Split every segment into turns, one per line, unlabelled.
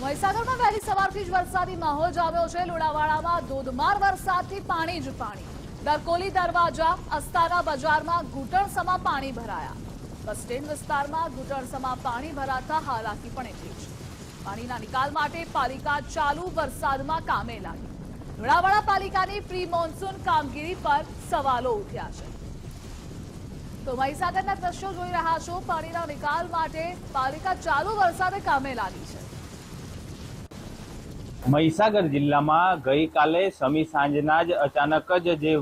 મહીસાગરમાં વહેલી સવારથી જ વરસાદી માહોલ જામ્યો છે. લુણાવાડામાં ધોધમાર વરસાદથી પાણી જ પાણી. દરકોલી દરવાજા, અસ્તારા બજારમાં ઘૂંટણસમાં પાણી ભરાયા. બસ સ્ટેન્ડ વિસ્તારમાં ઘૂંટણસમાં પાણી ભરાતા હાલાકી પણ એટલી છે પાણીના નિકાલ માટે પાલિકા ચાલુ વરસાદમાં કામે લાગી. લુણાવાડા પાલિકાની પ્રી મોન્સૂન કામગીરી પર સવાલો ઉઠ્યા છે. તો મહીસાગરના દ્રશ્યો જોઈ રહ્યા છો. પાણીના નિકાલ માટે પાલિકા ચાલુ વરસાદે કામે લાગી છે.
મહીસાગર જિલ્લામાં ગઈકાલે સમી સાંજના જ અચાનક જ જે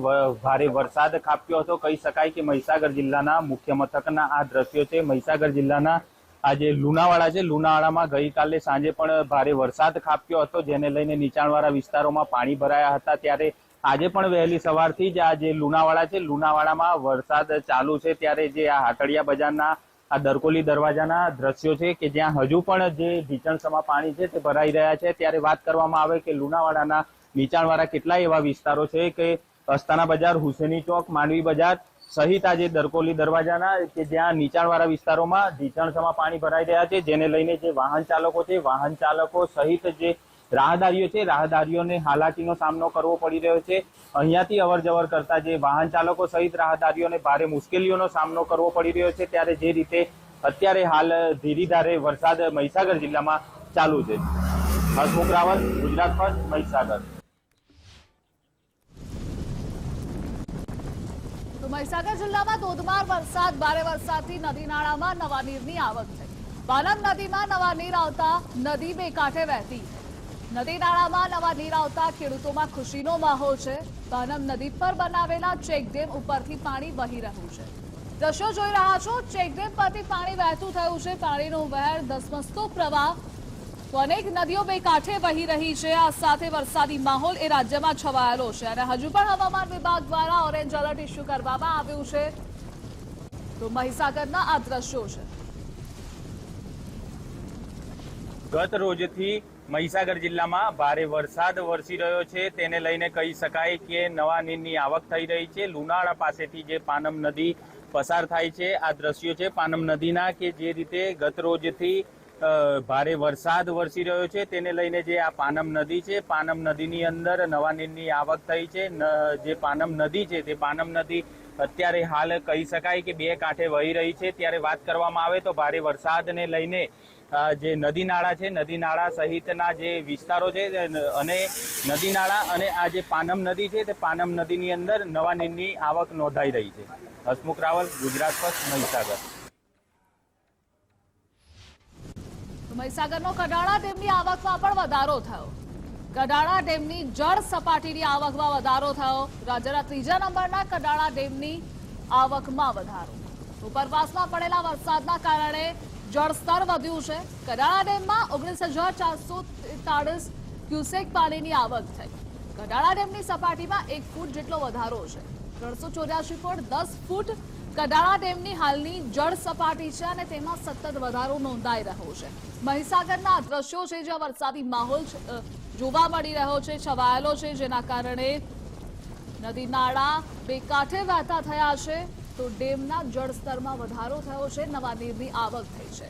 ભારે વરસાદ ખાબક્યો હતો, કહી શકાય કે મહીસાગર જિલ્લાના મુખ્ય મથકના આ દ્રશ્યો છે. મહીસાગર જિલ્લાના આ જે લુણાવાડા છે, લુણાવાડામાં ગઈકાલે સાંજે પણ ભારે વરસાદ ખાબક્યો હતો, જેને લઈને નીચાણવાળા વિસ્તારોમાં પાણી ભરાયા હતા. ત્યારે આજે પણ વહેલી સવારથી જ આ જે લુણાવાડા છે, લુણાવાડામાં વરસાદ ચાલુ છે. ત્યારે જે આ હાટડિયા બજારના આ દરકોલી દરવાજાના દ્રશ્યો છે કે જ્યાં હજુ પણ જે ઢીચણસમાં પાણી છે તે ભરાઈ રહ્યા છે. ત્યારે વાત કરવામાં આવે કે લુણાવાડાના નીચાણવાળા કેટલાય એવા વિસ્તારો છે કે અસ્તાના બજાર, હુસેની ચોક, માંડવી બજાર સહિત આ જે દરકોલી દરવાજાના કે જ્યાં નીચાણવાળા વિસ્તારોમાં ઢીચણસમાં પાણી ભરાઈ રહ્યા છે. જેને લઈને જે વાહન ચાલકો છે, વાહન ચાલકો સહિત જે રાહદારીઓ છે, રાહદારીઓને હાલાકીનો સામનો કરવો પડી રહ્યો છે. અહીંયાથી અવર જવર કરતા જે વાહન ચાલકો સહિત રાહદારીઓને ભારે મુશ્કેલીઓનો સામનો કરવો પડી રહ્યો છે, ત્યારે જે રીતે અત્યારે હાલ ધીરીધારે વરસાદ મહીસાગર જિલ્લામાં ચાલુ છે. હસમુખ રાવત ગુજરાત ફર્સ્ટ, મહીસાગર.
મહીસાગર જિલ્લામાં ધોધમાર વરસાદ, ભારે વરસાદથી નદી નાળામાં નવા નીરની આવક થઈ વાનંદ નદીમાં નવા નીર આવતા નદી બે કાંઠે વહેતી. નદી નાળામાં નવા નીર આવતા ખેડૂતોમાં ખુશીનો માહોલ છે. પાનમ નદી પર બનાવેલા ચેકડેમ ઉપરથી પાણી વહી રહ્યું છે. દ્રશ્યો જોઈ રહ્યા છો, ચેકડેમ પરથી પાણી વહેતું થયું છે. પાણીનો વહેર ધસમસતો પ્રવાહ. અનેક નદીઓ બે કાંઠે વહી રહી છે. આ સાથે વરસાદી માહોલ એ રાજ્યમાં છવાયેલો છે અને હજુ પણ હવામાન વિભાગ દ્વારા ઓરેન્જ એલર્ટ ઇસ્યુ કરવામાં આવ્યું છે. તો મહીસાગરના આ દ્રશ્યો છે.
ગત રોજથી મહીસાગર જિલ્લામાં ભારે વરસાદ વરસી રહ્યો છે. તેને લઈને કહી શકાય કે નવા નીરની આવક થઈ રહી છે. લુણાવાડા પાસેથી જે પાનમ નદી પસાર થાય છે, આ દ્રશ્યો છે પાનમ નદીના કે જે રીતે ગત રોજથી ભારે વરસાદ વરસી રહ્યો છે. તેને લઈને જે આ પાનમ નદી છે, પાનમ નદીની અંદર નવા નીરની આવક થઈ છે. જે પાનમ નદી છે, તે પાનમ નદી અત્યારે હાલ કહી શકાય કે બે કાંઠે વહી રહી છે. ત્યારે વાત કરવામાં આવે તો ભારે વરસાદને લઈને જે નદી નાળા છે નદી નાળા સહિતના જે વિસ્તારો છે, અને નદી નાળા અને આ જે પાનમ નદી છે, તે પાનમ નદીની અંદર નવા નીરની આવક નોંધાઈ રહી છે. હસમુખ રાવલ, ગુજરાત ફર્સ્ટ, મહીસાગર.
મહીસાગરનો કડાણા ડેમની આવકમાં પણ વધારો થયો. કડાણા ડેમની જળ સપાટીની આવકમાં વધારો થયો. રાજ્યના ત્રીજા નંબરના કડાણા ડેમની આવકમાં વધારો. ઉપરવાસમાં પડેલા વરસાદના કારણે જળસ્તર વધ્યું છે. કડાણા ડેમમાં ઓગણીસ હજાર ચારસો તેતાળીસ ક્યુસેક પાણીની આવક થઈ. કડાણા ડેમની સપાટીમાં એક ફૂટ જેટલો વધારો છે. ત્રણસો ચોર્યાસી ફૂટ દસ ફૂટ કડાળા ડેમની હાલની જળ સપાટી છે અને તેમાં સતત વધારો નોંધાઈ રહ્યો છે. મહીસાગરના દ્રશ્યો છે જ્યાં વરસાદી માહોલ જોવા મળી રહ્યો છે, છવાયેલો છે. જેના કારણે નદી નાળા બે કાંઠે વહેતા થયા છે. તો ડેમના જળસ્તરમાં વધારો થયો છે. નવા નીરની આવક થઈ છે.